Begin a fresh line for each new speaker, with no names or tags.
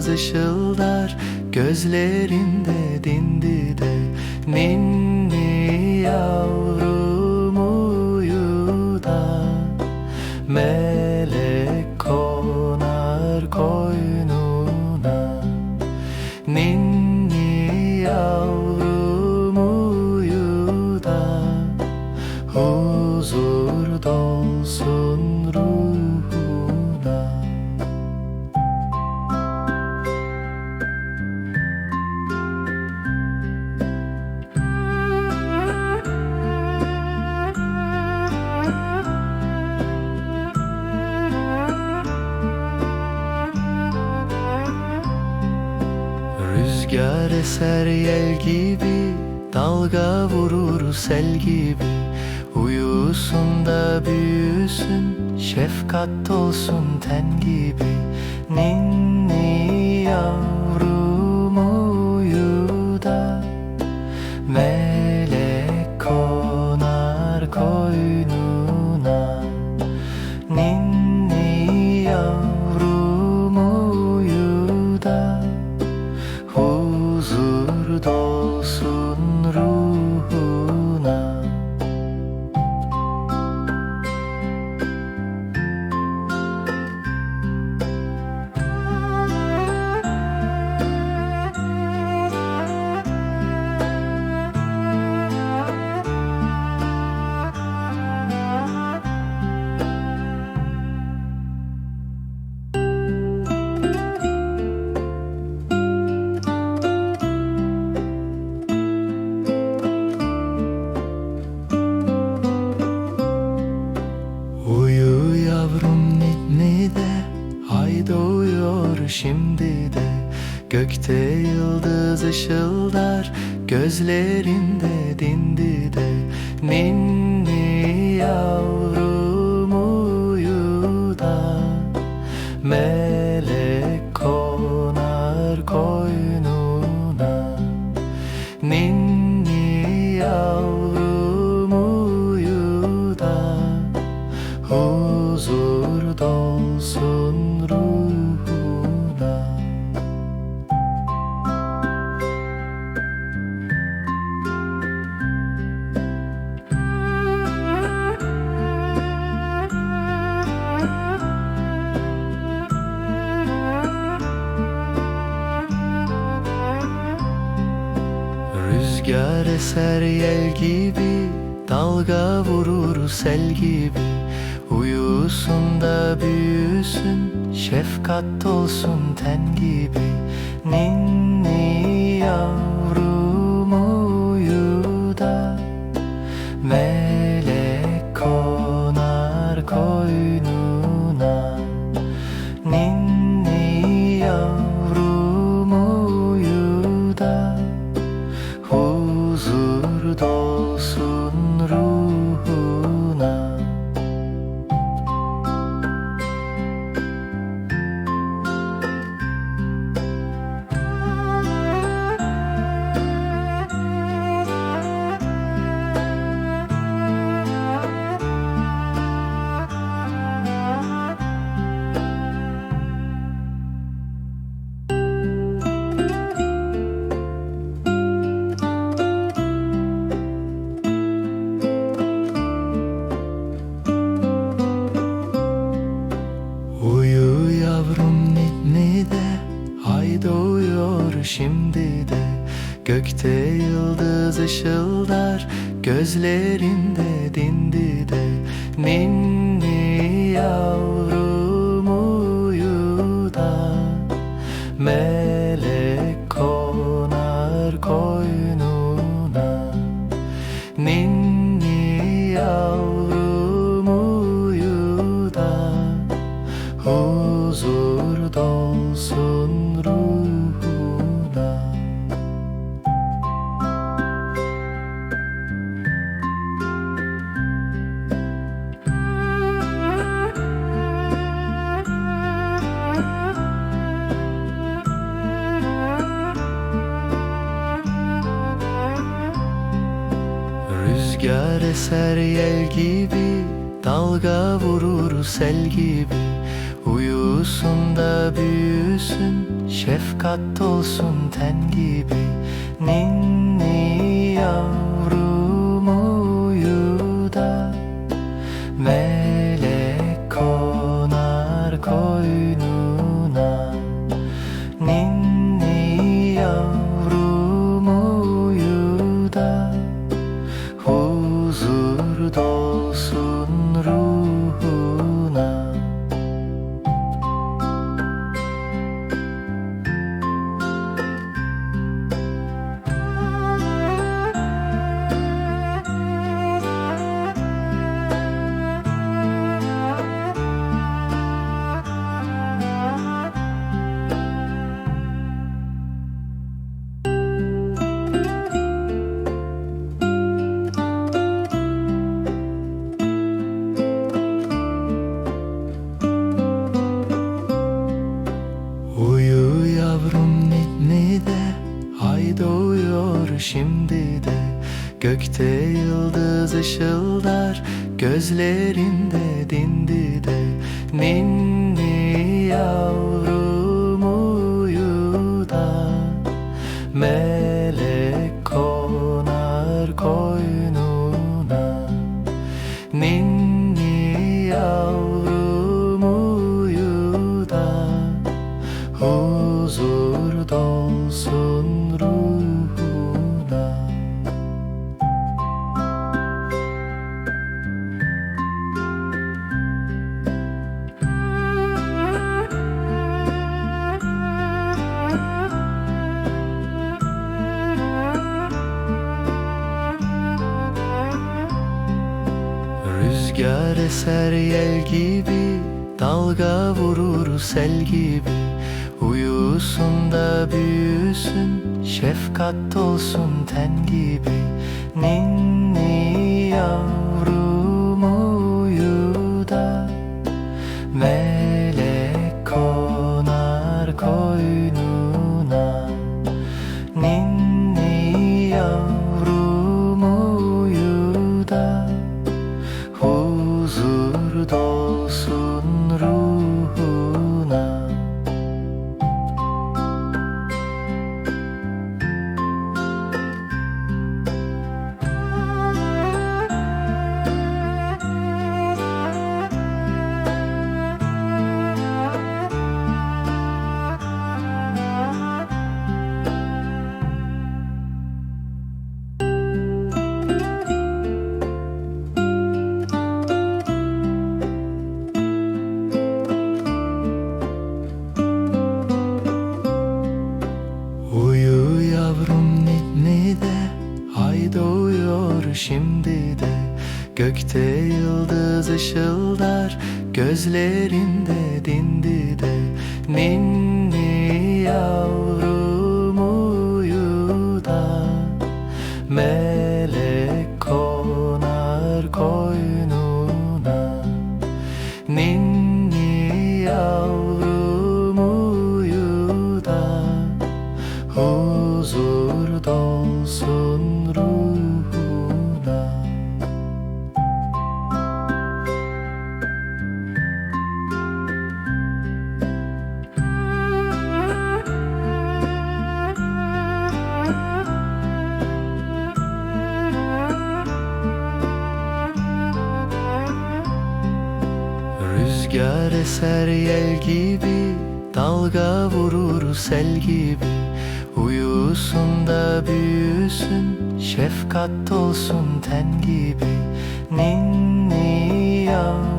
yıldız ışıldar Gözlerinde dindi de. Ninni yavrum eser yel gibi Dalga vurur sel gibi. Uyusun da büyüsün Şefkat olsun ten gibi. Ninni yavrum şimdi de Gökte yıldız ışıldar Gözlerinde dindi de. Ninni yavrum eser yel gibi Dalga vurur sel gibi. Uyusun da büyüsün Şefkat olsun ten gibi. Ninni yavrum Gözlerinde dindi de Ninni yavrum uyu da Melek konar koynuna. Ninni yavrum uyu da Huzur dolsun ruhuna Rüzgar eser yel gibi Dalga vurur sel gibi. Uyusun da büyüsün Şefkat olsun ten gibi. Ninni yavrum doğuyor şimdi de. Gökte yıldız ışıldar Gözlerinde dindi de. Ninni yavrum uyu da Rüzgar eser yel gibi Dalga vurur sel gibi. Uyusun da büyüsün Şefkat olsun ten gibi. Ninni yavrum Gökte yıldız ışıldar Gözlerinde dindi de Ninni Rüzgar eser yel gibi Dalga vurur sel gibi. Uyusun da büyüsün Şefkat olsun ten gibi. Ninni yavrum